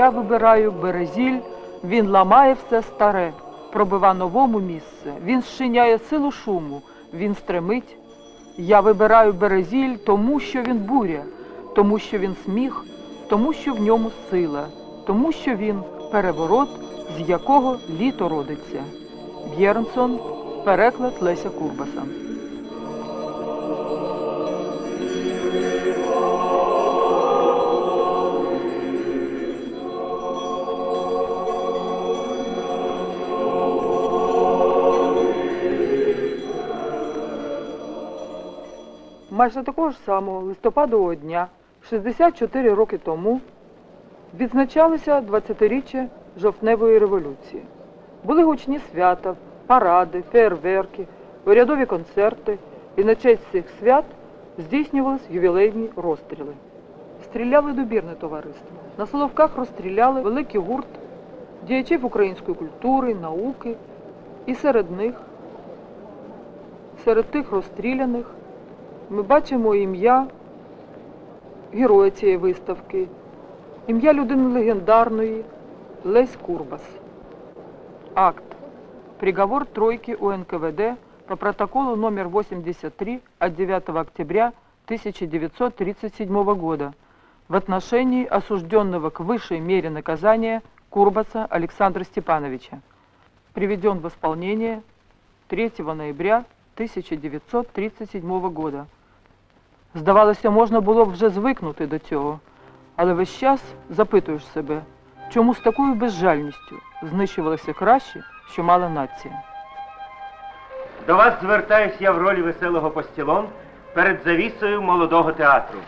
Я вибираю березіль, він ламає все старе, пробива новому місце, він зчиняє силу шуму, він стремить. Я вибираю березіль, тому що він буря, тому що він сміх, тому що в ньому сила, тому що він переворот, з якого літо родиться. Б'єрнсон, переклад Леся Курбаса. Майже такого ж самого листопадового дня, 64 роки тому, відзначалося 20-річчя жовтневої революції. Були гучні свята, паради, фейерверки, урядові концерти, і на честь цих свят здійснювались ювілейні розстріли. Стріляли добірне товариство. На Соловках розстріляли великий гурт діячів української культури, науки, і серед них, серед тих розстріляних, ми бачимо ім'я героя цієї виставки, ім'я людини легендарної Лесь Курбас. Акт. Приговор тройки УНКВД по протоколу номер 83 от 9 октября 1937 года в отношении осужденного к высшей мере наказания Курбаса Александра Степановича. Приведен в исполнение 3 ноября 1937 года. Здавалося, можна було б вже звикнути до цього, але весь час запитуєш себе, чому з такою безжальністю знищувалося краще, що мала нація. До вас звертаюсь я в ролі веселого постілон перед завісою молодого театру.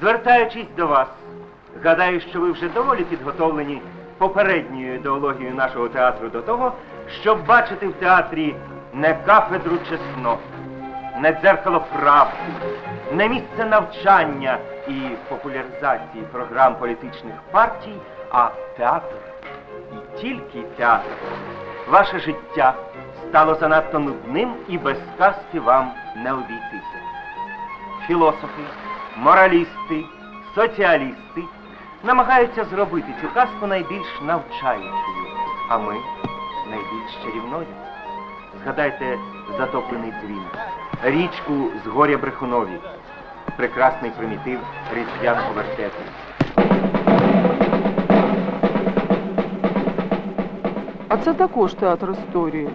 Звертаючись до вас, гадаю, що ви вже доволі підготовлені попередньою ідеологією нашого театру до того, щоб бачити в театрі не кафедру чеснот, не дзеркало правди, не місце навчання і популяризації програм політичних партій, а театр. І тільки театр. Ваше життя стало занадто нудним і без казки вам не обійтися. Філософи, моралісти, соціалісти намагаються зробити цю казку найбільш навчаючою, а ми найбільш чарівною. Згадайте затоплений дзвін, річку з горя Брехунові, прекрасний примітив різдвяного вертепу. А це також театр історії.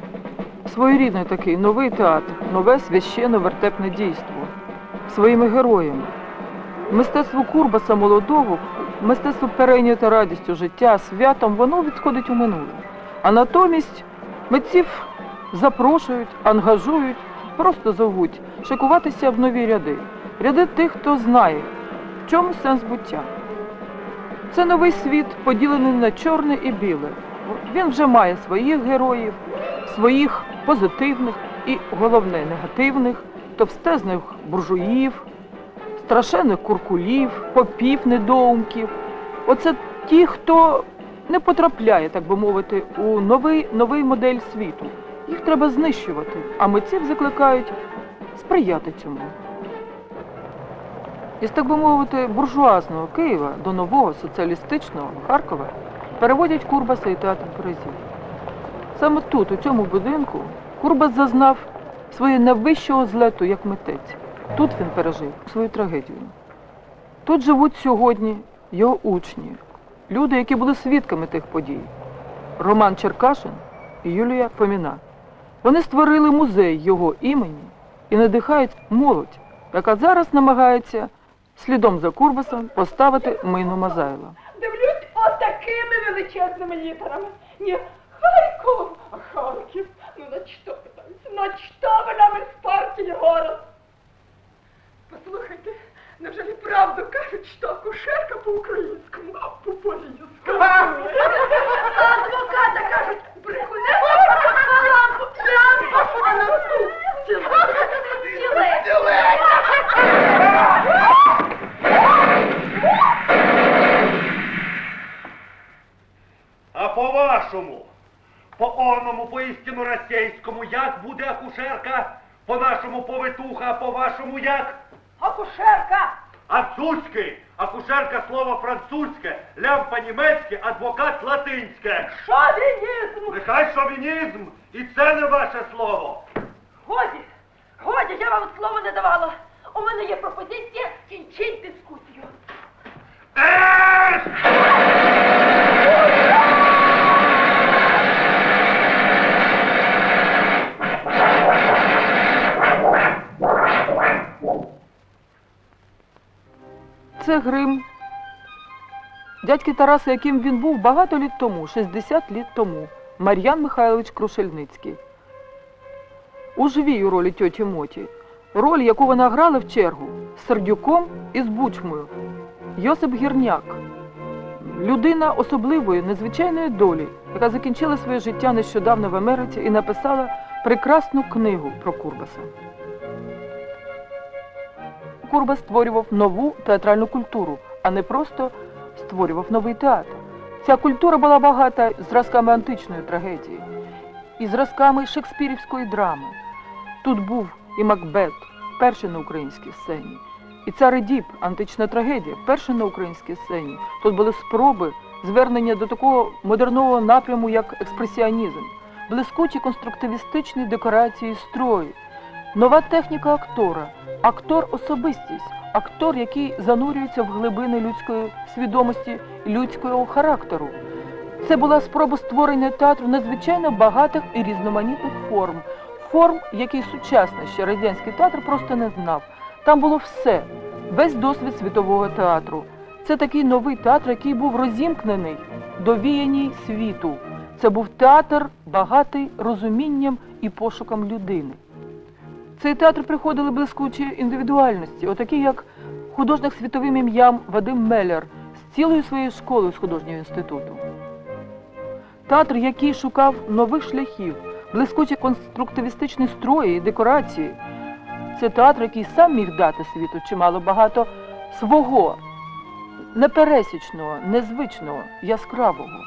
Своєрідний такий новий театр, нове священно вертепне дійство своїми героями. Мистецтво Курбаса молодого, мистецтво перейняте радістю життя, святом, воно відходить у минуле. А натомість митців запрошують, ангажують, просто зовуть шикуватися в нові ряди. Ряди тих, хто знає, в чому сенс буття. Це новий світ, поділений на чорне і біле. Він вже має своїх героїв, своїх позитивних і, головне, негативних, товстезних буржуїв, страшенних куркулів, попів недоумків. Оце ті, хто не потрапляє, так би мовити, у новий, новий модель світу. Їх треба знищувати, а митців закликають сприяти цьому. Із, так би мовити, буржуазного Києва до нового соціалістичного Харкова переводять Курбаса і театр Березів. Саме тут, у цьому будинку, Курбас зазнав своє найвищого злету як митець. Тут він пережив свою трагедію. Тут живуть сьогодні його учні, люди, які були свідками тих подій. Роман Черкашин і Юлія Фоміна. Вони створили музей його імені і надихають молодь, яка зараз намагається слідом за Курбасом поставити мину Мазайла. Дивлюсь отакими величезними літерами. Ні, Харков, а Харків. Ну на що питаюся? На що ви нам із партії город? Послухайте, невже правду кажуть, що акушерка по-українському, а по-поліському? Адвоката кажуть, а по-вашому, по оному, по істину російському, як буде акушерка? По нашому повитуха, а по вашому як? Акушерка! А цуцький, акушерка слово французьке, лямпа німецьке, адвокат латинське. Шовінізм! Нехай шовінізм, і це не ваше слово. Годі, годі, я вам слова не давала. У мене є пропозиція кінчить дискусію. Еш! Це грим. Дядьки Тараса, яким він був багато літ тому, 60 літ тому, Мар'ян Михайлович Крушельницький. У живій у ролі тьоті Моті. Роль, яку вона грала в чергу з Сердюком і з Бучмою. Йосип Гірняк. Людина особливої, незвичайної долі, яка закінчила своє життя нещодавно в Америці і написала прекрасну книгу про Курбаса. Курбас створював нову театральну культуру, а не просто створював новий театр. Ця культура була багата зразками античної трагедії і зразками шекспірівської драми. Тут був і Макбет, перший на українській сцені, і цар Едіп, антична трагедія, перша на українській сцені. Тут були спроби звернення до такого модерного напряму, як експресіонізм, блискучі конструктивістичні декорації строї, нова техніка актора, актор особистість, актор, який занурюється в глибини людської свідомості людського характеру. Це була спроба створення театру надзвичайно багатих і різноманітних форм, форм, які сучасний ще радянський театр просто не знав. Там було все, весь досвід світового театру. Це такий новий театр, який був розімкнений, довіяній світу. Це був театр, багатий розумінням і пошуком людини. Цей театр приходили блискучі індивідуальності, отакі як художник світовим ім'ям Вадим Меллер з цілою своєю школою з художнього інституту. Театр, який шукав нових шляхів, блискучі конструктивістичні строї і декорації. Це театр, який сам міг дати світу чимало багато свого, непересічного, незвичного, яскравого.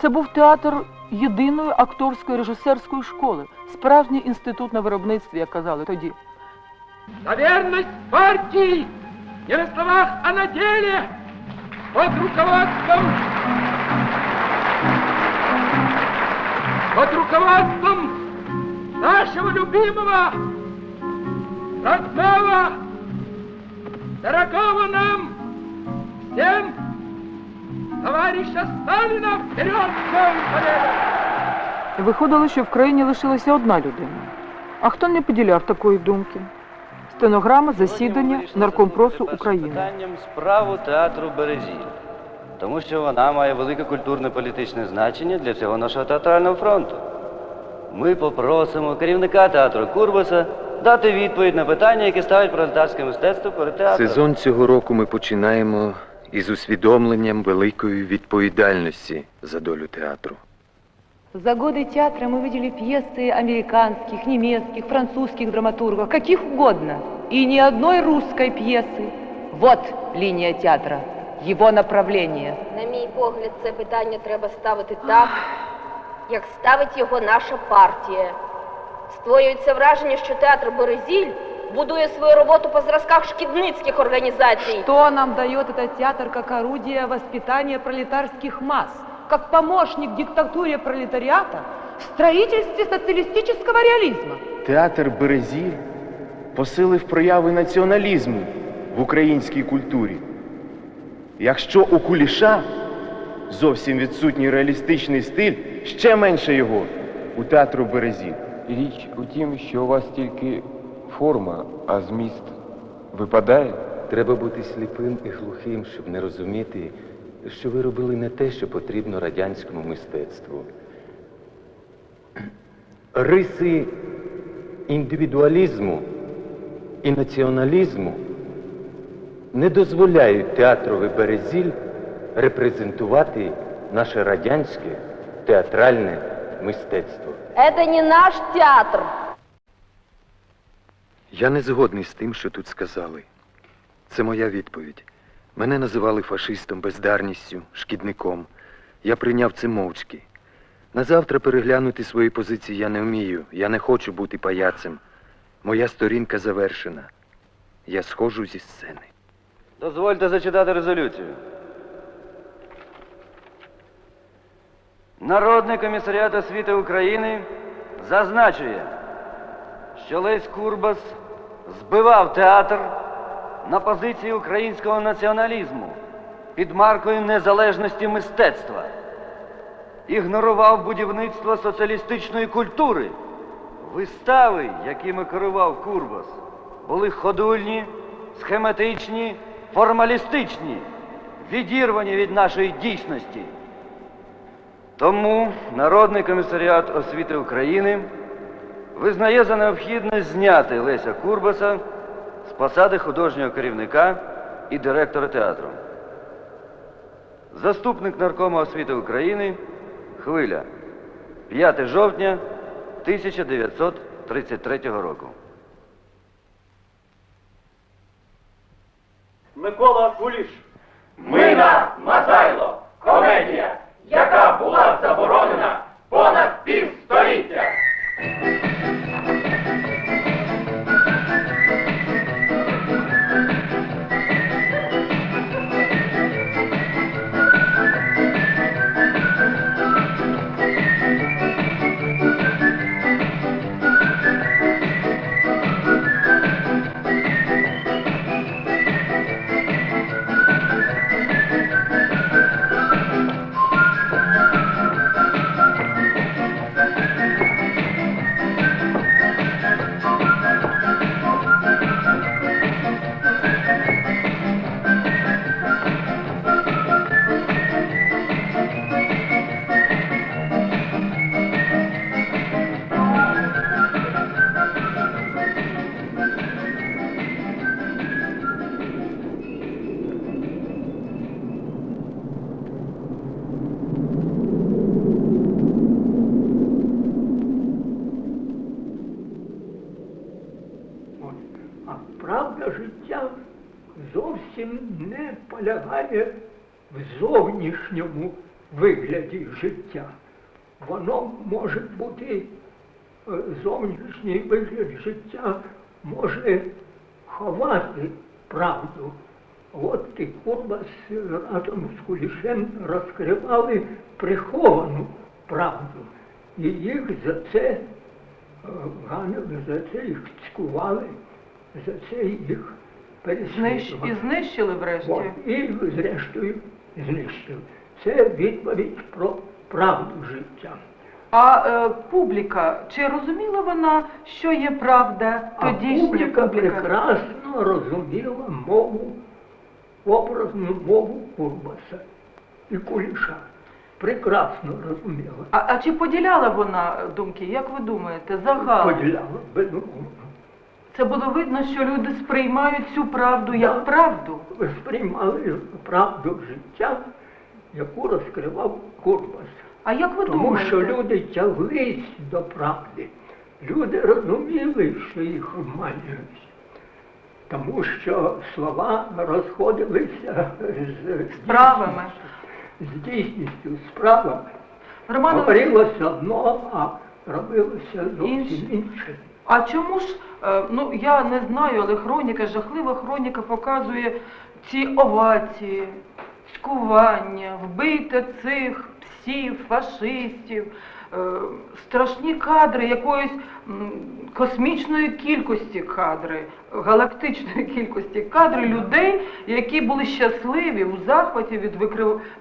Це був театр єдиної акторської режисерської школи, справжній інститут на виробництві, як казали тоді. За верность партии не на словах, а на деле под руководством под руководством нашего любимого, родного, дорогого нам всем товарища Сталина вперед, виходило, що в країні лишилася одна людина. А хто не поділяв такої думки? Стенограма засідання наркомпросу України. питанням справу театру Березіль, тому що вона має велике культурно-політичне значення для всього нашого театрального фронту. Ми попросимо керівника театру Курбаса дати відповідь на питання, які ставить пролетарське мистецтво перед театром. Сезон цього року ми починаємо із усвідомленням великої відповідальності за долю театру. За годы театра мы видели пьесы американских, немецких, французских драматургов, каких угодно. И ни одной русской пьесы. Вот линия театра, его направление. На мій погляд, це питання треба ставити так, як ставить його наша партія. Створюється враження, що театр Березіль будує свою роботу по зразках шкідницьких організацій. Что нам дает этот театр как орудие воспитания пролетарских масс, как помощник диктатуре пролетариата в строительстве социалистического реализма? Театр Березіль посилив прояви націоналізму в українській культурі. Якщо у Куліша зовсім відсутній реалістичний стиль, ще менше його у театру Березіль. Річ у тім, що у вас тільки форма, а зміст випадає. Треба бути сліпим і глухим, щоб не розуміти, що ви робили не те, що потрібно радянському мистецтву. Риси індивідуалізму і націоналізму не дозволяють театрові Березіль репрезентувати наше радянське театральне мистецтво. Це не наш театр. Я не згодний з тим, що тут сказали. Це моя відповідь. Мене називали фашистом, бездарністю, шкідником. Я прийняв це мовчки. На завтра переглянути свої позиції я не вмію. Я не хочу бути паяцем. Моя сторінка завершена. Я сходжу зі сцени. Дозвольте зачитати резолюцію. Народний комісаріат освіти України зазначує, що Лесь Курбас збивав театр на позиції українського націоналізму під маркою незалежності мистецтва, ігнорував будівництво соціалістичної культури. Вистави, якими керував Курбас, були ходульні, схематичні, формалістичні, відірвані від нашої дійсності. Тому Народний комісаріат освіти України визнає за необхідне зняти Леся Курбаса з посади художнього керівника і директора театру. Заступник наркома освіти України Хвиля. 5 жовтня 1933 року. Микола Куліш. Мина Мазайло. Комедія, яка була заборонена понад півстоліття. Воно може бути, е, зовнішній вигляд життя може ховати правду. От і Курбас разом з Кулішем розкривали приховану правду. І їх за це е, ганили, за це їх цькували, за це їх переслідували. І знищили врешті. От, і зрештою знищили. Це відповідь про правду життя. А е, публіка, чи розуміла вона, що є правда А тодішня публіка публіка? прекрасно розуміла мову, образну мову Курбаса і Куліша. Прекрасно розуміла. А, а чи поділяла вона думки? Як ви думаєте, загал? Поділяла, безумовно. Це було видно, що люди сприймають цю правду як правду. Ви сприймали правду життя, яку розкривав Курбас. А як ви Тому думаєте? що люди тяглись до правди. Люди розуміли, що їх обманюють. Тому що слова розходилися з Справами. з дійсністю, справами. Роман Говорилося одно, а робилося зовсім Інше. інше. А чому ж, е, ну я не знаю, але хроніка, жахлива хроніка показує ці овації, скування, вбийте цих псів, фашистів, е, страшні кадри якоїсь космічної кількості кадри, галактичної кількості кадри людей, які були щасливі у захваті від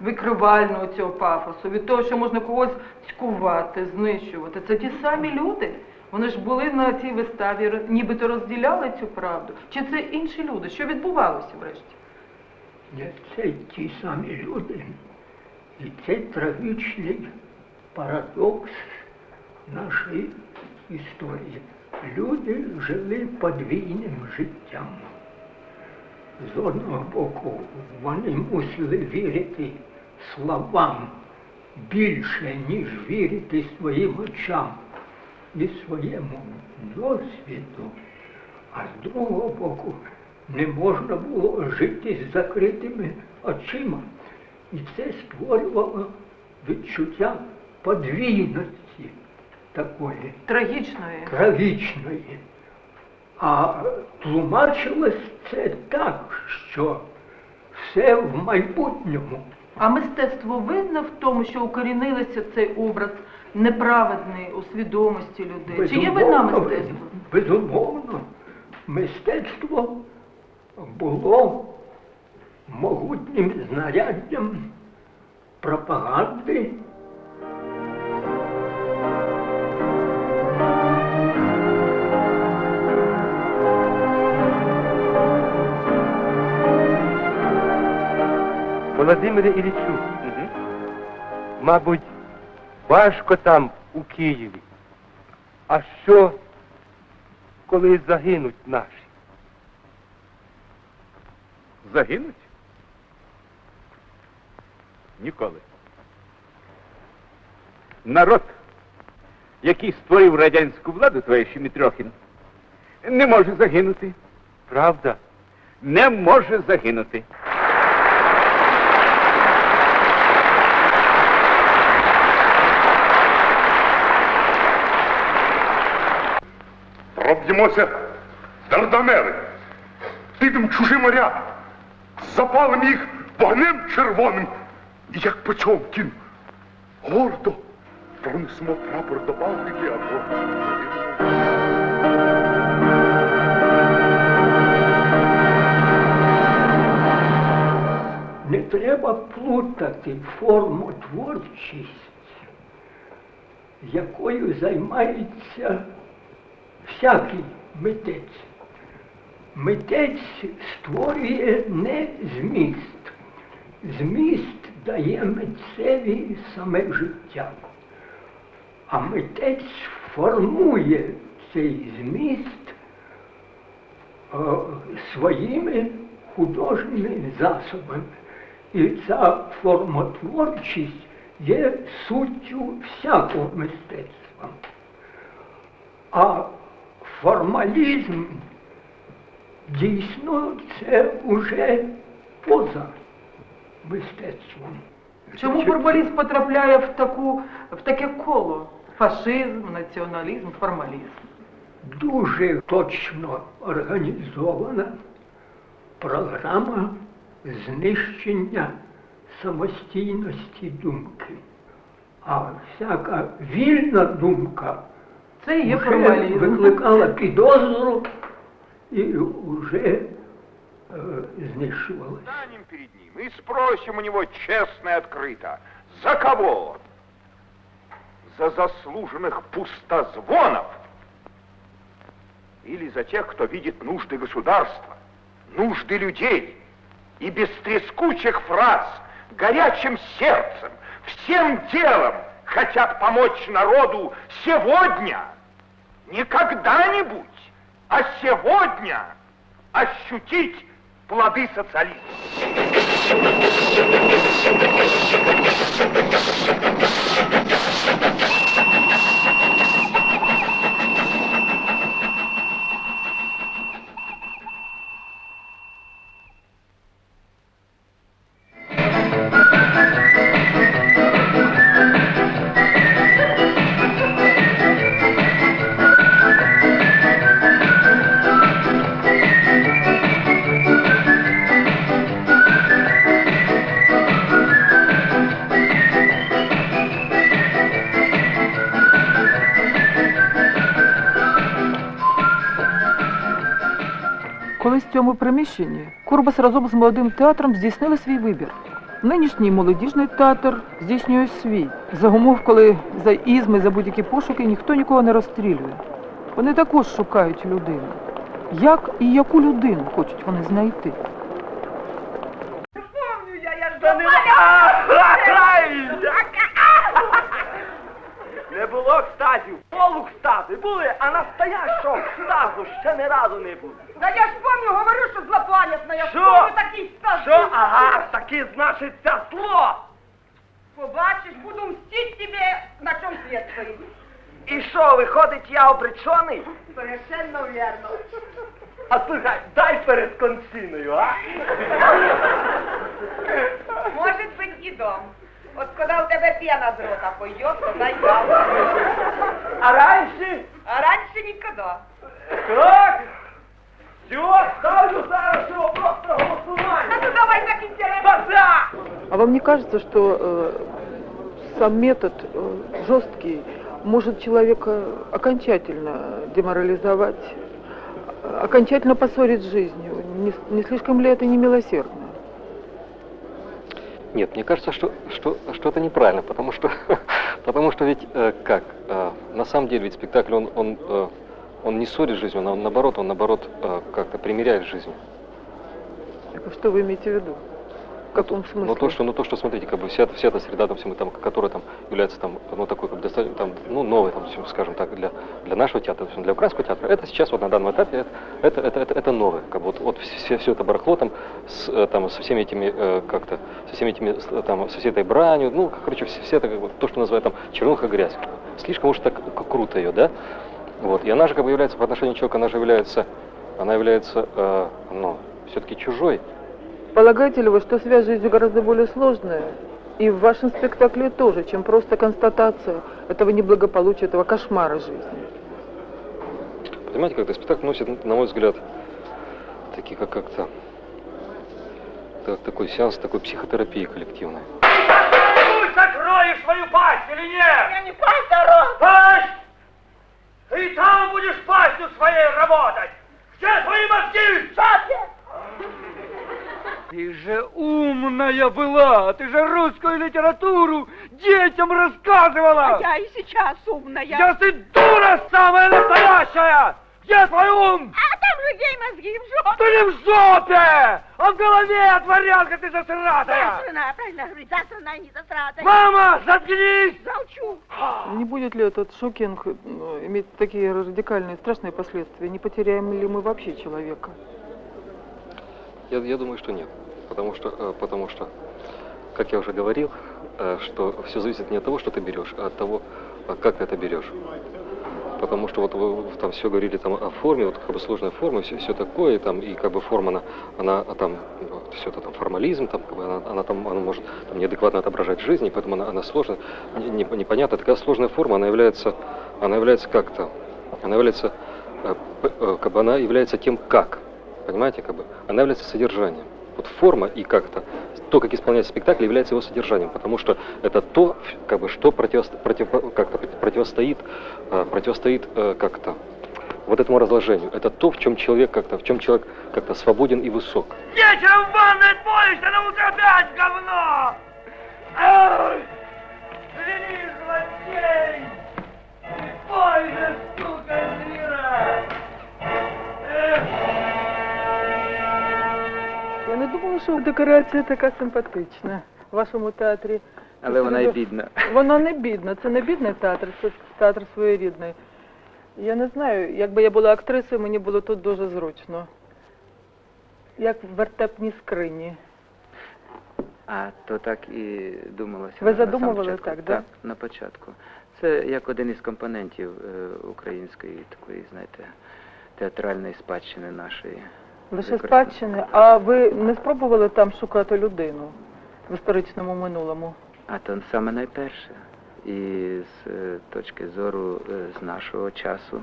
викривального цього пафосу, від того, що можна когось цькувати, знищувати. Це ті самі люди. Вони ж були на цій виставі, нібито розділяли цю правду. Чи це інші люди? Що відбувалося врешті? Ні, Це ті самі люди. І це трагічний парадокс нашої історії. Люди жили подвійним життям. З одного боку, вони мусили вірити словам більше, ніж вірити своїм очам і своєму досвіду. А з другого боку, не можна було жити з закритими очима. І це створювало відчуття подвійності такої Трагічної. трагічної. А тлумачилось це так, що все в майбутньому. А мистецтво винне в тому, що укорінилися цей образ неправедний у свідомості людей. Чи є вина Безумовно, мистецтва? Безумовно, мистецтво було могутнім знаряддям пропаганди. Володимире Іллічу, мабуть, важко там, у Києві. А що, коли загинуть наші? Загинуть? Ніколи. Народ, який створив радянську владу, товариші Мітрохін, не може загинути. Правда? Не може загинути. Проб'ємося Дарданели, підемо в чужі моря, запалимо їх вогнем червоним, і як Почомкін, гордо пронесемо прапор до Балтики або. Не треба плутати формотворчість, якою займається всякий митець. Митець створює не зміст. Зміст дає митцеві саме життя. А митець формує цей зміст е, своїми художніми засобами. І ця формотворчість є суттю всякого мистецтва. А формалізм дійсно це уже поза мистецтвом. Чому формалізм потрапляє в, таку, в таке коло? Фашизм, націоналізм, формалізм. дуже точно організована програма знищення самостійності думки. А всяка вільна думка Це є викликала підозру і вже е, знищувалася. Станем перед ним и спросим у него честно и открыто, за кого? За заслуженных пустозвонов? Или за тех, кто видит нужды государства, нужды людей и без трескучих фраз, горячим сердцем, всем делом хотят помочь народу сегодня, не когда-нибудь, а сегодня ощутить плоды социализма. Колись в цьому приміщенні Курбас разом з молодим театром здійснили свій вибір. Нинішній молодіжний театр здійснює свій. За умов, коли за ізми, за будь-які пошуки ніхто нікого не розстрілює. Вони також шукають людину. Як і яку людину хочуть вони знайти? Не було кстати, полу кстати, були, а настоящого кстазу ще не разу не було. Да я ж помню, говорю, що злопам'ятна, я Що? помню такий. Що? Ага, таки значиться зло. Побачиш, буду мстить тебе, на чому світ стоїть. І що, виходить, я обречений? Совершенно верно. А слухай, дай перед конциною, а? Может быть и дом. Вот когда у тебя пена с рота тогда и дам. А раньше? А раньше никогда. Так, Все, ставлю зараз його просто голосування. Ну давай так интересно. Да! А вам не кажется, что э, сам метод э, жесткий может человека окончательно деморализовать, окончательно поссорить с жизнью? Не, не слишком ли это не милосердно? Нет, мне кажется, что, что, что это неправильно, потому что, потому что ведь э, как, э, на самом деле ведь спектакль, он, он, э, он не ссорит жизнь, он, он наоборот, он наоборот э, как-то примиряет жизнь. Так а что вы имеете в виду? В каком смысле? Но то, что, ну то, что, смотрите, как бы вся, вся эта среда, там, все мы, там, которая там является там, ну, такой, как бы, достаточно, там, ну, новой, там, скажем так, для, для нашего театра, для украинского театра, это сейчас вот на данном этапе, это, это, это, это, это новое, как бы, вот, вот все, все это барахло там, с, э, там, со всеми этими, э, как-то, со всеми этими, там, со всей этой бранью, ну, короче, все, все это, как бы, то, что называют там чернуха грязь. Слишком уж так круто ее, да? Вот, и она же, как бы, является, по отношению к человеку, она же является, она является, э, ну, все-таки чужой, Полагаете ли вы, что связь с жизнью гораздо более сложная? И в вашем спектакле тоже, чем просто констатация этого неблагополучия, этого кошмара жизни. Понимаете, когда спектакль носит, на мой взгляд, такие как как-то так, такой сеанс такой психотерапии коллективной. Ты закроешь свою пасть или нет? Я не пасть, а рот. Пасть! Ты там будешь пастью своей работать! Где твои мозги? Я. Ты же умная была, ты же русскую литературу детям рассказывала. А я и сейчас умная. Я ты дура самая настоящая! Где твой ум? А людей мозги в жопе. Ты не в жопе, а в голове, дворянка ты засратая! Засрана, правильно говорит, засрана, не засратая. Мама, заткнись! Молчу. Не будет ли этот шокинг э, иметь такие радикальные, страшные последствия? Не потеряем ли мы вообще человека? Я, я думаю, что нет. Потому что, э, потому что, как я уже говорил, э, что все зависит не от того, что ты берешь, а от того, а как ты это берешь. Потому что вот вы там все говорили там о форме, вот как бы сложная форма, все, все такое, там, и как бы форма, она, она а там, все это там формализм, там, как бы она, она там, она может там, неадекватно отображать жизнь, и поэтому она, она сложная, не- не- непонятно. Такая сложная форма, она является, она является как-то, она является, э, э, как бы она является тем, как, понимаете, как бы, она является содержанием. Вот форма и как-то, то, как исполняется спектакль, является его содержанием, потому что это то, как бы, что противосто- против- как-то противостоит, э, противостоит э, как-то вот этому разложению. Это то, в чем человек как-то, в чем человек как-то свободен и высок. Вечером в ванной отмоешься, на утро опять говно! Жени, злодей! Ой, же, сука, зира! Эх! Думала, що декорація така симпатична в вашому театрі. Але вона і бідна. Вона не бідна, це не бідний театр, це театр своєрідний. Я не знаю, якби я була актрисою, мені було тут дуже зручно. Як в вертепній скрині. А то так і думалося. Ви задумували початку. так. Так, на початку. Це як один із компонентів е, української такої, знаєте, театральної спадщини нашої. Лише спадщини. А ви не спробували там шукати людину в історичному минулому? А то саме найперше. І з е, точки зору е, з нашого часу,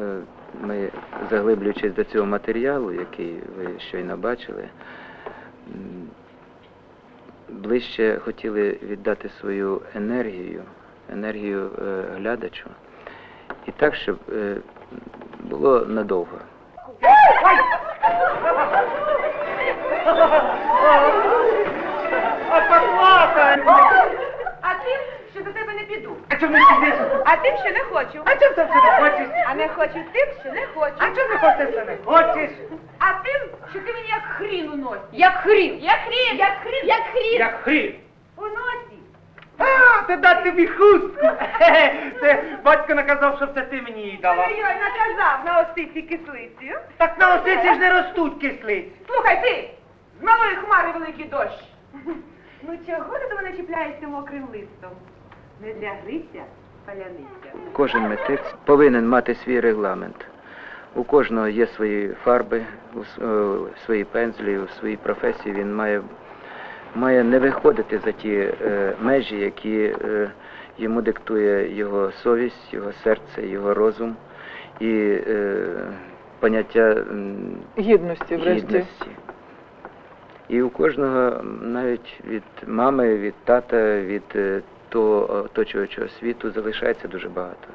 е, ми, заглиблюючись до цього матеріалу, який ви щойно бачили, ближче хотіли віддати свою енергію, енергію глядачу. І так, щоб було надовго. А поплакай! А тим, що до тебе не піду. А чому не підеш? А тим, що не хочу. А чому ти не хочеш? А не хочу тим, що не хочу. А чому не хочеш, що не хочеш? А тим, що ти мені як хрін у. Як хрін. Як хрін. Як хрін. Як хрін. Як хрін. У носі. А, ти дати тобі хустку. Це батько наказав, щоб це ти мені її дала. Ой-ой, наказав на осиці кислиці. Так на осиці ж не ростуть кислиці. Слухай ти, з малої хмари великий дощ. Ну чого ти до мене чіпляєшся мокрим листом? Не для гриця, паляниця. Кожен митець повинен мати свій регламент. У кожного є свої фарби, у с- е, свої пензлі, у своїй професії він має, має не виходити за ті е, межі, які е, йому диктує його совість, його серце, його розум. І е, поняття м, Гідності, врешті. гідності. І у кожного, навіть від мами, від тата, від е, того оточуючого світу залишається дуже багато.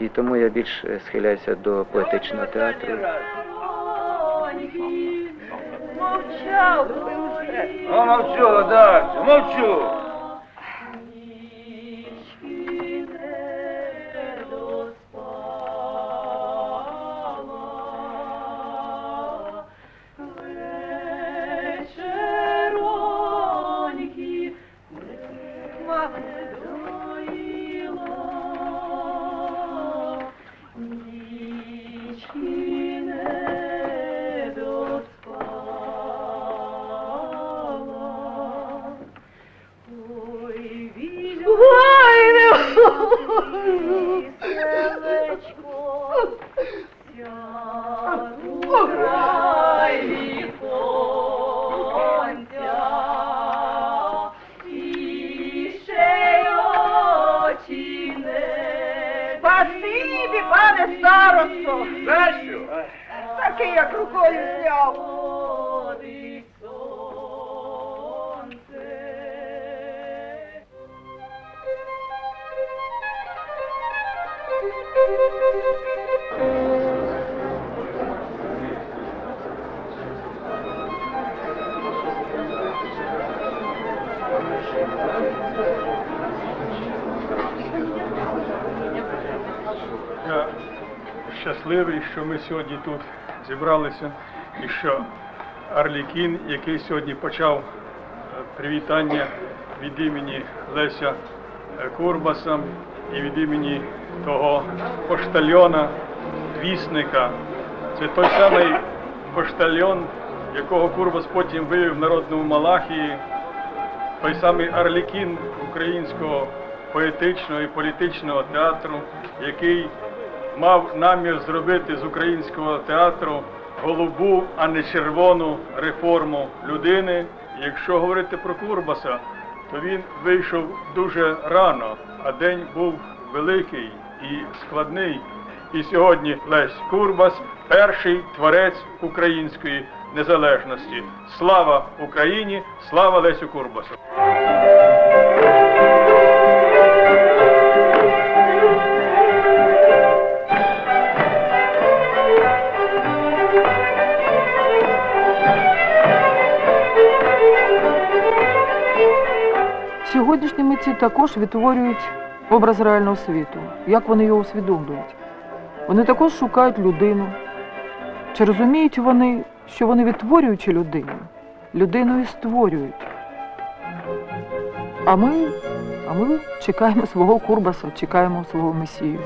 І тому я більш е, схиляюся до поетичного театру. Мовчав би вже. Ну, мовчу, Дарцю, мовчу. Я щасливий, що ми сьогодні тут зібралися і що Арлікін, який сьогодні почав е, привітання від імені Леся е, Курбаса і від імені того поштальйона, вісника. Це той самий поштальйон, якого Курбас потім вивів в народному Малахії, той самий Арлікін українського поетичного і політичного театру, який мав намір зробити з українського театру голубу, а не червону реформу людини. Якщо говорити про Курбаса, то він вийшов дуже рано, а день був великий і складний. І сьогодні Лесь Курбас перший творець української незалежності. Слава Україні! Слава Лесю Курбасу! Сьогоднішні митці також відтворюють образ реального світу. Як вони його усвідомлюють? Вони також шукають людину. Чи розуміють вони, що вони відтворюючи людину, людиною створюють? А ми, а ми чекаємо свого Курбаса, чекаємо свого Месію.